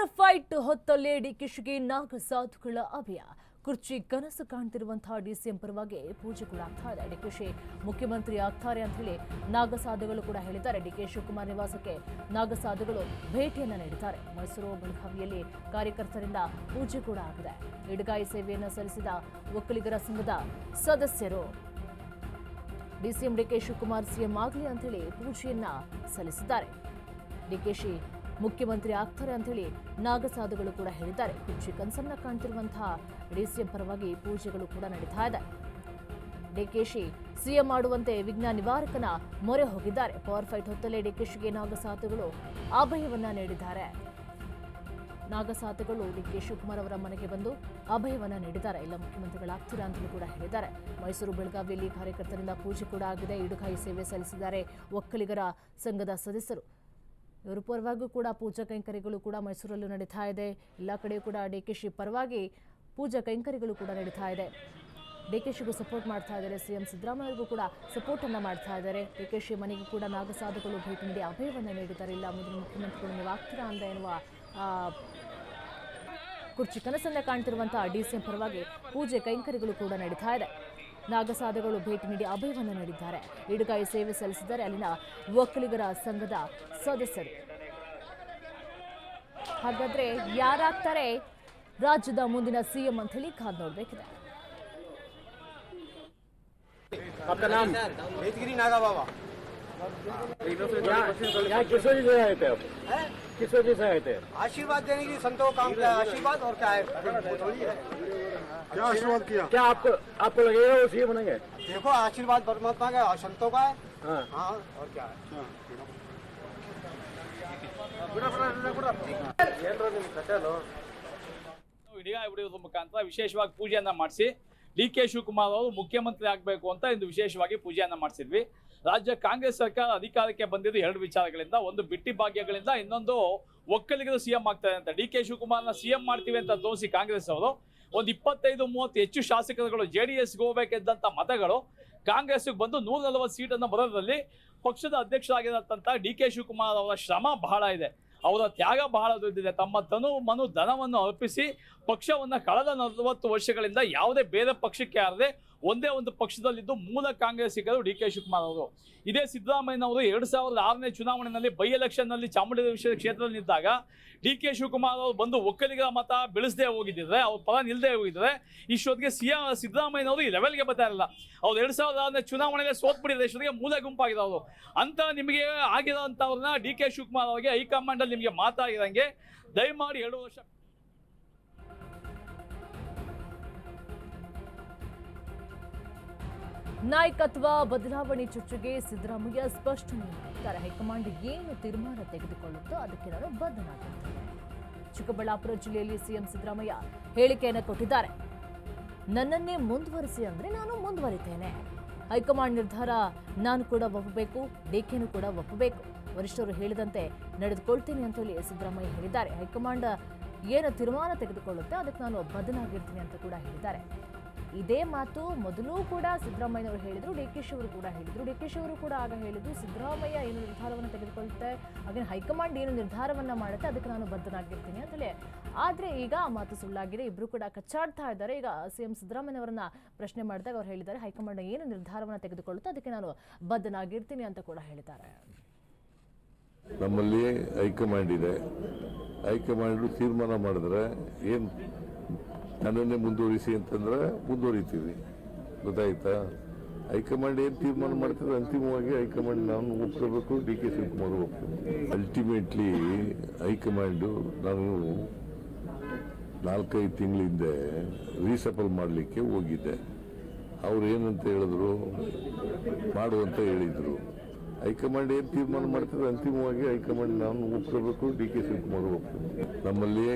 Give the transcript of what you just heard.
Power fight ಹೊತ್ತಲ್ಲೇ ಡಿಕೆಶಿಗೆ ನಾಗ ಸಾಧುಗಳ ಅಭಯ. ಕುರ್ಚಿ ಕನಸು ಕಾಣ್ತಿರುವಂತಹ ಡಿಸಿಎಂ ಪರವಾಗಿ ಪೂಜೆ ಕೂಡ ಆಗ್ತಾ ಇದೆ ಡಿಕೆಶಿ ಮುಖ್ಯಮಂತ್ರಿ ಆಗ್ತಾರೆ ಅಂತ ಹೇಳಿ ನಾಗಸಾಧುಗಳು ಕೂಡ ಹೇಳಿದ್ದಾರೆ. ಡಿ ಕೆ ಶಿವಕುಮಾರ್ ನಿವಾಸಕ್ಕೆ ನಾಗಸಾಧುಗಳು ಭೇಟಿಯನ್ನ ನೀಡಿದ್ದಾರೆ. ಮೈಸೂರು ಬೆಳಗಾವಿಯಲ್ಲಿ ಕಾರ್ಯಕರ್ತರಿಂದ ಪೂಜೆ ಕೂಡ ಆಗಿದೆ. ಇಡಗಾಯಿ ಸೇವೆಯನ್ನು ಸಲ್ಲಿಸಿದ ಒಕ್ಕಲಿಗರ ಸಂಘದ ಸದಸ್ಯರು. ಡಿಸಿಎಂ ಡಿಕೆ ಶಿವಕುಮಾರ್ ಸಿಎಂ ಆಗಲಿ ಅಂತೇಳಿ ಪೂಜೆಯನ್ನ ಸಲ್ಲಿಸಿದ್ದಾರೆ. ಡಿಕೆಶಿ ಮುಖ್ಯಮಂತ್ರಿ ಆಗ್ತಾರೆ ಅಂತೇಳಿ ನಾಗಸಾಧುಗಳು ಕೂಡ ಹೇಳಿದ್ದಾರೆ. ಹೆಚ್ಚು ಕನಸನ್ನ ಕಾಣ್ತಿರುವಂತಹ ಡಿಸಿಎಂ ಪರವಾಗಿ ಪೂಜೆಗಳು ಕೂಡ ನಡೀತಾ ಇದೆ. ಡಿಕೆಶಿ ಸಿಎಂ ಮಾಡುವಂತೆ ವಿಘ್ನ ನಿವಾರಕನ ಮೊರೆ ಹೋಗಿದ್ದಾರೆ. ಪವರ್ ಫೈಟ್ ಹೊತ್ತಲೇ ಡಿಕೆಶಿಗೆ ನಾಗಸಾಧುಗಳು ಅಭಯವನ್ನ ನೀಡಿದ್ದಾರೆ. ನಾಗಸಾಧುಗಳು ಡಿಕೆ ಶಿವಕುಮಾರ್ ಅವರ ಮನೆಗೆ ಬಂದು ಅಭಯವನ್ನ ನೀಡಿದ್ದಾರೆ. ಎಲ್ಲ ಮುಖ್ಯಮಂತ್ರಿಗಳಾಗ್ತೀರಾ ಅಂತಲೂ ಕೂಡ ಹೇಳಿದ್ದಾರೆ. ಮೈಸೂರು, ಬೆಳಗಾವಿಯಲ್ಲಿ ಕಾರ್ಯಕರ್ತರಿಂದ ಪೂಜೆ ಕೂಡ ಆಗಿದೆ. ಇಡುಕಾಯಿ ಸೇವೆ ಸಲ್ಲಿಸಿದ್ದಾರೆ ಒಕ್ಕಲಿಗರ ಸಂಘದ ಸದಸ್ಯರು. ಇವರ ಪರವಾಗಿಯೂ ಕೂಡ ಪೂಜಾ ಕೈಂಕರ್ಯಗಳು ಕೂಡ ಮೈಸೂರಲ್ಲೂ ನಡೀತಾ ಇದೆ. ಎಲ್ಲ ಕಡೆಯೂ ಕೂಡ ಡಿಕೆಶಿ ಪರವಾಗಿ ಪೂಜಾ ಕೈಂಕರ್ಯಗಳು ಕೂಡ ನಡೀತಾ ಇದೆ. ಡಿಕೆಶಿಗೂ ಸಪೋರ್ಟ್ ಮಾಡ್ತಾ ಇದ್ದಾರೆ. ಸಿ ಎಂ ಸಿದ್ದರಾಮಯ್ಯಗೂ ಕೂಡ ಸಪೋರ್ಟನ್ನು ಮಾಡ್ತಾ ಇದ್ದಾರೆ. ಡಿಕೆಶಿ ಮನೆಗೂ ಕೂಡ ನಾಗಸಾಧುಗಳು ಭೇಟಿ ನೀಡಿ ಅಭಯವನ್ನ ನೀಡಿದ್ದಾರೆ. ಇಲ್ಲ ಮುಂದಿನ ಮುಖ್ಯಮಂತ್ರಿಗಳು ನೀವು ಆಗ್ತೀರಾ ಅಂತ ಎನ್ನುವ ಕುರ್ಚಿ ಕನಸನ್ನ ಕಾಣ್ತಿರುವಂತಹ ಎಂ ಪರವಾಗಿ ಪೂಜೆ ಕೈಂಕರ್ಯಗಳು ಕೂಡ ನಡೀತಾ ಇದೆ. ನಾಗಸಾಧುಗಳು ಭೇಟಿ ನೀಡಿ ಅಭಯವನ್ನು ನೀಡಿದ್ದಾರೆ ಇಡುಗಾಯಿ ಸೇವೆ ಸಲ್ಲಿಸಿದ್ದಾರೆ ಅಲ್ಲಿನ ಒಕ್ಕಲಿಗರ ಸಂಘದ ಸದಸ್ಯರು ಹಾಗಾದ್ರೆ ಯಾರಾಗ್ತಾರೆ ರಾಜ್ಯದ ಮುಂದಿನ ಸಿಎಂ ಅಂತ ಹೇಳಿ ಕಾದ್ ನೋಡ್ಬೇಕಿದೆ आपका नाम बेतगिरी नागा बाबा यहाँ किस वजह से आए थे आप किस वजह से आए थे आशीर्वाद देने के लिए संतों को काम किया आशीर्वाद और क्या है वो थोड़ी है क्या आशीर्वाद किया क्या आपको आपको लगेगा वो सीएम बनेंगे देखो आशीर्वाद परमात्मा का है और संतों का है हाँ हाँ और क्या है ಇಡೀ ಬಿಡುವುದ್ರ ಮುಖಾಂತರ ವಿಶೇಷವಾಗಿ ಪೂಜೆಯನ್ನ ಮಾಡಿಸಿ ಡಿ ಕೆ ಶಿವಕುಮಾರ್ ಅವರು ಮುಖ್ಯಮಂತ್ರಿ ಆಗಬೇಕು ಅಂತ ಇಂದು ವಿಶೇಷವಾಗಿ ಪೂಜೆಯನ್ನು ಮಾಡಿಸಿದ್ವಿ. ರಾಜ್ಯ ಕಾಂಗ್ರೆಸ್ ಸರ್ಕಾರ ಅಧಿಕಾರಕ್ಕೆ ಬಂದಿದ್ದು ಎರಡು ವಿಚಾರಗಳಿಂದ, ಒಂದು ಬಿಟ್ಟಿ ಭಾಗ್ಯಗಳಿಂದ, ಇನ್ನೊಂದು ಒಕ್ಕಲಿಗರು ಸಿಎಂ ಆಗ್ತಾರೆ ಅಂತ. ಡಿ ಕೆ ಶಿವಕುಮಾರ್ನ ಸಿಎಂ ಮಾಡ್ತೀವಿ ಅಂತ ತೋರಿಸಿ ಕಾಂಗ್ರೆಸ್ ಅವರು. ಒಂದು ಇಪ್ಪತ್ತೈದು, ಮೂವತ್ತು ಹೆಚ್ಚು ಶಾಸಕರುಗಳು ಜೆ ಡಿ ಎಸ್ಗೆ ಹೋಗ್ಬೇಕಿದ್ದಂಥ ಮತಗಳು ಕಾಂಗ್ರೆಸ್ಗೆ ಬಂದು ನೂರ ನಲವತ್ತು ಸೀಟನ್ನು ಬರೋದ್ರಲ್ಲಿ ಪಕ್ಷದ ಅಧ್ಯಕ್ಷರಾಗಿರತಕ್ಕಂಥ ಡಿ ಕೆ ಶಿವಕುಮಾರ್ ಅವರ ಶ್ರಮ ಬಹಳ ಇದೆ. ಅವರ ತ್ಯಾಗ ಬಹಳ ದೊಡ್ಡಿದೆ ತಮ್ಮ ತನು ಮನು ಧನವನ್ನು ಅರ್ಪಿಸಿ ಪಕ್ಷವನ್ನು ಕಳೆದ ನಲವತ್ತು ವರ್ಷಗಳಿಂದ ಯಾವುದೇ ಬೇರೆ ಪಕ್ಷಕ್ಕೆ ಯಾರದೆ ಒಂದೇ ಒಂದು ಪಕ್ಷದಲ್ಲಿದ್ದು ಮೂಲ ಕಾಂಗ್ರೆಸ್ಸಿಗರು ಡಿ ಕೆ ಶಿವಕುಮಾರ್ ಅವರು. ಇದೇ ಸಿದ್ದರಾಮಯ್ಯನವರು ಎರಡು ಸಾವಿರದ ಆರನೇ ಚುನಾವಣೆಯಲ್ಲಿ ಬೈ ಎಲೆಕ್ಷನ್ನಲ್ಲಿ ಚಾಮುಂಡೇಶ್ವರಿ ಕ್ಷೇತ್ರದಲ್ಲಿ ನಿಂತಾಗ ಡಿ ಕೆ ಶಿವಕುಮಾರ್ ಅವರು ಬಂದು ಒಕ್ಕಲಿಗರ ಮತ ಬೆಳೆಸದೆ ಹೋಗಿದ್ದಿದ್ರೆ, ಅವ್ರ ಪರ ನಿಲ್ಲದೆ ಹೋಗಿದ್ರೆ ಇಷ್ಟೊತ್ತಿಗೆ ಸಿ ಸಿದ್ದರಾಮಯ್ಯನವರು ಈ ಲೆವೆಲ್ಗೆ ಬರ್ತಾ ಇರಲ್ಲ ಅವ್ರು ಎರಡು ಸಾವಿರದ ಆರನೇ ಚುನಾವಣೆಗೆ ಸೋತ್ಬಿಟ್ಟಿದ್ದಾರೆ ಇಷ್ಟೊತ್ತಿಗೆ ಮೂಲ ಅವರು ಅಂತ ನಿಮಗೆ ಆಗಿರೋಂಥವ್ರನ್ನ ಡಿ ಕೆ ಶಿವಕುಮಾರ್ ಅವರಿಗೆ ಹೈಕಮಾಂಡಲ್ಲಿ ನಿಮಗೆ ಮಾತಾಗಿರಂಗೆ ದಯಮಾಡಿ ಎರಡು ವರ್ಷ ನಾಯಕತ್ವ, ಬದಲಾವಣೆ ಚರ್ಚೆಗೆ ಸಿದ್ದರಾಮಯ್ಯ ಸ್ಪಷ್ಟನೆ ನೀಡಿದ್ದಾರೆ ಹೈಕಮಾಂಡ್ ಏನು ತೀರ್ಮಾನ ತೆಗೆದುಕೊಳ್ಳುತ್ತೋ ಅದಕ್ಕೆ ನಾನು ಬದ್ಧನಾಗಿದ್ದೇನೆ. ಚಿಕ್ಕಬಳ್ಳಾಪುರ ಜಿಲ್ಲೆಯಲ್ಲಿ ಸಿಎಂ ಸಿದ್ದರಾಮಯ್ಯ ಹೇಳಿಕೆಯನ್ನು ಕೊಟ್ಟಿದ್ದಾರೆ. ನನ್ನನ್ನೇ ಮುಂದುವರಿಸಿ ಅಂದ್ರೆ ನಾನು ಮುಂದುವರಿತೇನೆ. ಹೈಕಮಾಂಡ್ ನಿರ್ಧಾರ ನಾನು ಕೂಡ ಒಪ್ಪಬೇಕು ಡಿಕೆನೂ ಕೂಡ ಒಪ್ಪಬೇಕು. ವರಿಷ್ಠರು ಹೇಳಿದಂತೆ ನಡೆದುಕೊಳ್ತೀನಿ ಅಂತ ಹೇಳಿ ಸಿದ್ದರಾಮಯ್ಯ ಹೇಳಿದ್ದಾರೆ. ಹೈಕಮಾಂಡ್ ಏನು ತೀರ್ಮಾನ ತೆಗೆದುಕೊಳ್ಳುತ್ತೆ ಅದಕ್ಕೆ ನಾನು ಬದ್ಧನಾಗಿರ್ತೀನಿ ಅಂತ ಕೂಡ ಹೇಳಿದ್ದಾರೆ. ಇದೇ ಮಾತು ಮೊದಲು ಕೂಡ ಸಿದ್ದರಾಮಯ್ಯನವರು ಹೇಳಿದರು ಡಿ ಕೆ ಶಿವರು ಕೂಡ ಹೇಳಿದರು. ಡಿ ಕೆ ಶಿವರು ಕೂಡ ಆಗ ಹೇಳಿದರು, ಸಿದ್ದರಾಮಯ್ಯ ಏನು ನಿರ್ಧಾರವನ್ನು ತೆಗೆದುಕೊಳ್ಳುತ್ತೆ ಹಾಗೆ ಹೈಕಮಾಂಡ್ ಏನು ನಿರ್ಧಾರವನ್ನು ಮಾಡುತ್ತೆ, ಅದಕ್ಕೆ ನಾನು ಬದ್ಧನಾಗಿರ್ತೀನಿ ಅಂತೇಳಿ. ಆದರೆ ಈಗ ಆ ಮಾತು ಸುಳ್ಳಾಗಿದೆ ಇಬ್ಬರು ಕೂಡ ಕಚ್ಚಾಡ್ತಾ ಇದ್ದಾರೆ. ಈಗ ಸಿ ಎಂ ಸಿದ್ದರಾಮಯ್ಯನವರನ್ನ ಪ್ರಶ್ನೆ ಮಾಡಿದಾಗ ಅವ್ರು ಹೇಳಿದ್ದಾರೆ, ಹೈಕಮಾಂಡ್ ಏನು ನಿರ್ಧಾರವನ್ನು ತೆಗೆದುಕೊಳ್ಳುತ್ತೆ ಅದಕ್ಕೆ ನಾನು ಬದ್ಧನಾಗಿರ್ತೀನಿ ಅಂತ ಕೂಡ ಹೇಳಿದ್ದಾರೆ. ನಮ್ಮಲ್ಲಿ ಹೈಕಮಾಂಡ್ ಇದೆ. ಹೈಕಮಾಂಡ್ ತೀರ್ಮಾನ ಮಾಡಿದ್ರೆ ಏನು ನನ್ನನ್ನೇ ಮುಂದುವರಿಸಿ ಅಂತಂದ್ರೆ ಮುಂದುವರಿತೀವಿ. ಗೊತ್ತಾಯ್ತಾ? ಹೈಕಮಾಂಡ್ ಏನು ತೀರ್ಮಾನ ಮಾಡ್ತಾರೆ ಅಂತಿಮವಾಗಿ ಹೈಕಮಾಂಡ್ ನಾನು ಒಪ್ಕೋಬೇಕು, ಡಿ ಕೆ ಶಿವಕುಮಾರ್ ಒಪ್ಕೋಬೇಕು. ಅಲ್ಟಿಮೇಟ್ಲಿ ಹೈಕಮಾಂಡು ನಾನು ನಾಲ್ಕೈದು ತಿಂಗಳ ಹಿಂದೆ ರೀಸಫಲ್ ಮಾಡಲಿಕ್ಕೆ ಹೋಗಿದ್ದೆ. ಅವ್ರು ಏನಂತ ಹೇಳಿದ್ರು? ಮಾಡುವಂತ ಹೇಳಿದ್ರು. ಹೈಕಮಾಂಡ್ ಏನು ತೀರ್ಮಾನ ಮಾಡ್ತಾರೆ ಅಂತಿಮವಾಗಿ ಹೈಕಮಾಂಡ್ ನಾನು ಒಪ್ಕೋಬೇಕು, ಡಿ ಕೆ ಶಿವಕುಮಾರ್ ಒಪ್ಕೋಬೇಕು. ನಮ್ಮಲ್ಲಿ